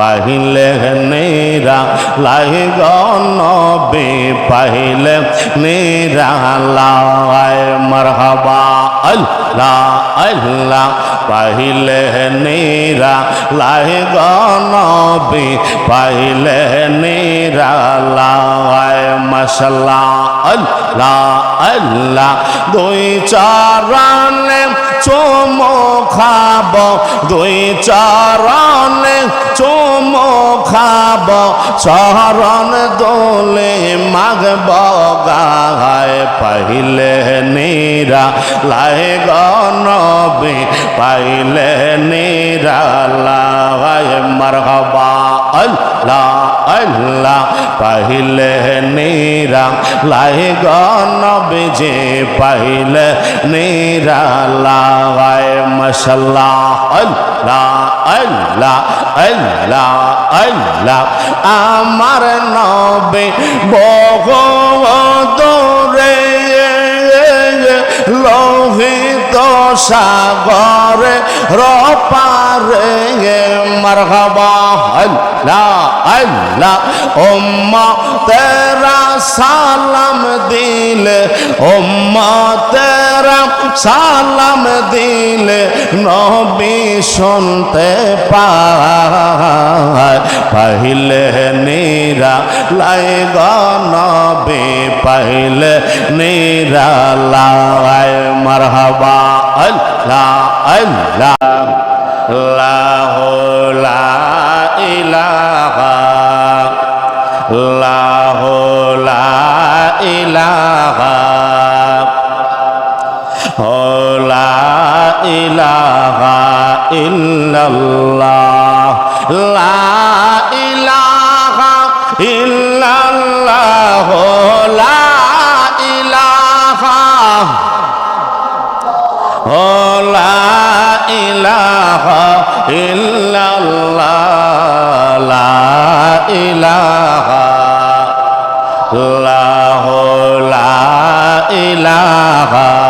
পাহিলে নেরা, লাই গনবে পাহিলে নেরা, লাই মারহাবা, আল্লাহ আল্লাহ, পাহিলে নেরা, লাই গনবে পাহিলে নেরা, লাই মশলা আল্লাহ আল্লাহ, দুই চারানে চুমো খাব, দুই চারণে চুমো খাব, চরণ দোলে মাগব গায় পাইলে নিরা লাই গনবে, পাইলে নিরা লাই মারহবা, আল্লাহ আল্লাহ, পাইলে নিরা লাই গনবে যে পাইলে নিরা লাই মশলা আল্লাহ আল্লাহ আল্লাহ আল্লাহ। আমার নবে বহু দূরে লোহিত সাগরে, রপারে মারহাবা। আল্লাহ আল্লাহ ওম্মা তেরা সালাম দিলে ওম্মা তেরা সালাম দিলে নবী শুনতে পায়, পাইলে নিরা লাই গনবে পাইলে নিরা লাই, মারহাবা আল্লাহ আল্লাহ লাহ লা ইলাহা লাহ লা ইলাহা। ইলাহা ইল্লাল্লাহ। লা ইলাহা ইল্লাল্লাহ, লা ইলাহা। ও লা ইলাহা ইল্লাল্লাহ, লা ইলাহা। লাহ লা ইলাহা।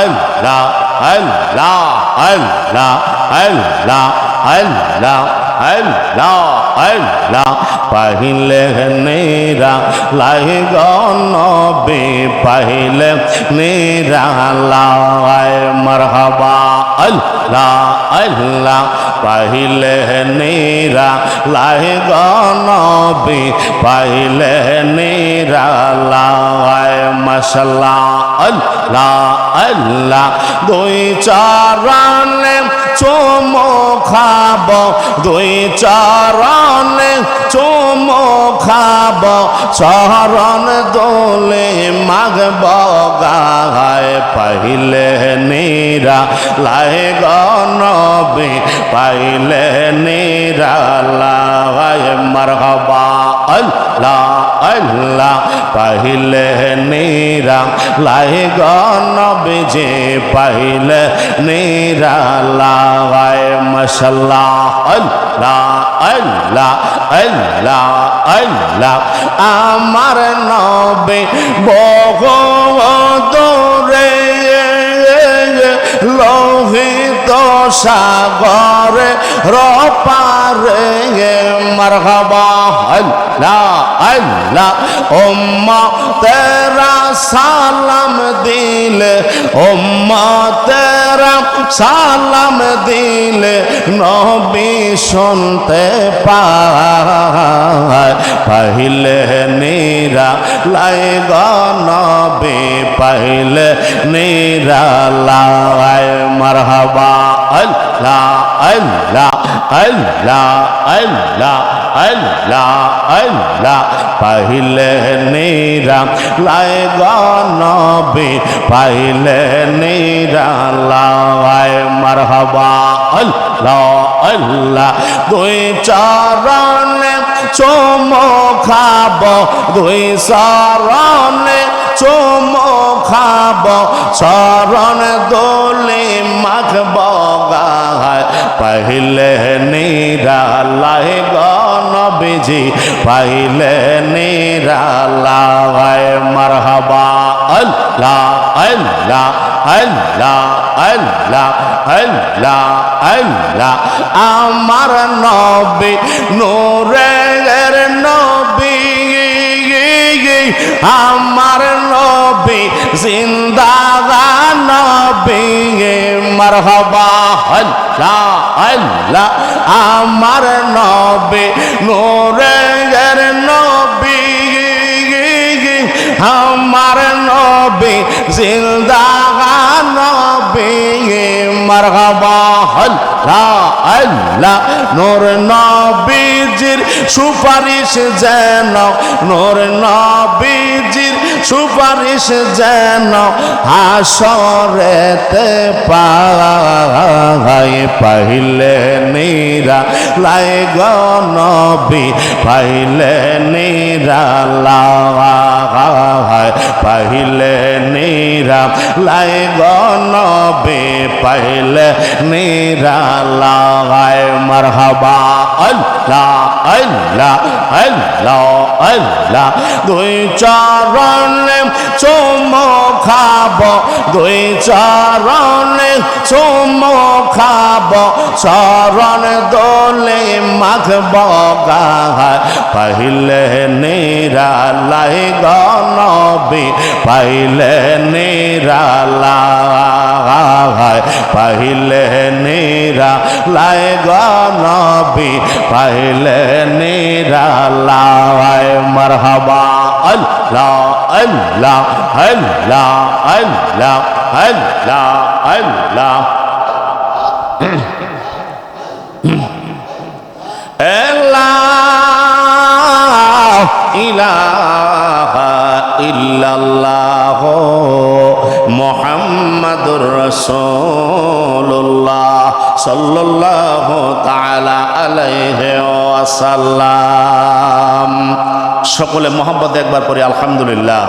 আল্লাহ আল্লাহ আল্লাহ আল্লাহ আল্লাহ আল্লাহ আল্লাহ পাহিলে নেরা লাহে গনবে পাহিলে নেরা লায় মরহবা। আল্লাহ আল্লাহ পাহিলে নেরা লাহে গনবে পাহিলে নে আল্লাহ দুই চারানে চুমো খাব, দুই চারণে চুমো খাব, চরণ দোলে মাগব গায় পাইলে নিরা, লাই গনবে পাইলে নিরা, লাই মারহবা। আল্লাহ আল্লাহ, পাইলে নিরা। লাই গনবজে পাইলে পাইল লাগায় মশাল্লা আল্লাহ আল্লাহ আল্লাহ আল্লাহ। আমার নবে বহু দৌড়ে লোহিত সাগরে রপারে মারহাবা আল্লাহ আল্লাহ উম্মা তেরা সালাম দিলে উম্মা সালাম দিলে নবী শুনতে পায়। পাইলে নিরা লাই নবী, পাইলে নিরা লাই মারহাবা, আল্লাহ আল্লাহ আল্লাহ আল্লাহ আল্লাহ আল্লাহ। পাইলে নিরা লাই নবী, পাইলে নিরা লাই মারহাবা আল্লাহ আল্লাহ। দুই চরণে চুমো দুই চরণে চুমো চরণ দোলে মাখব গায় নিরা নিরালাই গনবিজি পাইলে নিরালাই মারহাবা। আল্লাহ আল্লাহ আল্লাহ আল্লাহ আল্লাহ আল্লাহ। আমার নবী, নূরের নবী, আমার নবী জিন্দাগা নবী, মারহাবা। আল্লাহ আল্লাহ আমার নবে নোরের নবী। আমার নবী জিন্দা নবী মারহাবা আল্লাহ আল্লাহ, নূর নবীজির সুপারিশ যেন, নূর নবীজির সুপারিশ যেন হাসরেতে পাই, পাইলে নিরা লাই নবী, পাইলে নিরা লাই পাহিলে নিরা লাই গনবে পাহিলে নিরা লাগায় মারহাবা আল্লাহ আল্লাহ। আল্লাহ আল্লাহ। দুই চরণে চুমো খাব, দুই চরণে চুমো খাব। চরণ দোলে মাখব গায় পাইলে নিরালাই গনবী পাইলে নিরালাই। পাইলে নিরালাই গনবী পাইলে নিরালাই মারহাবা আল্লাহ আল্লাহ আল্লাহ আল্লাহ আল্লাহ আল্লাহ। আল্লাহ ইলাহা সাল্লাল্লাহু তাআলা আলাইহি ওয়াসাল্লাম। সকলে মোহাম্মদ একবার পড়ি আলহামদুলিল্লাহ।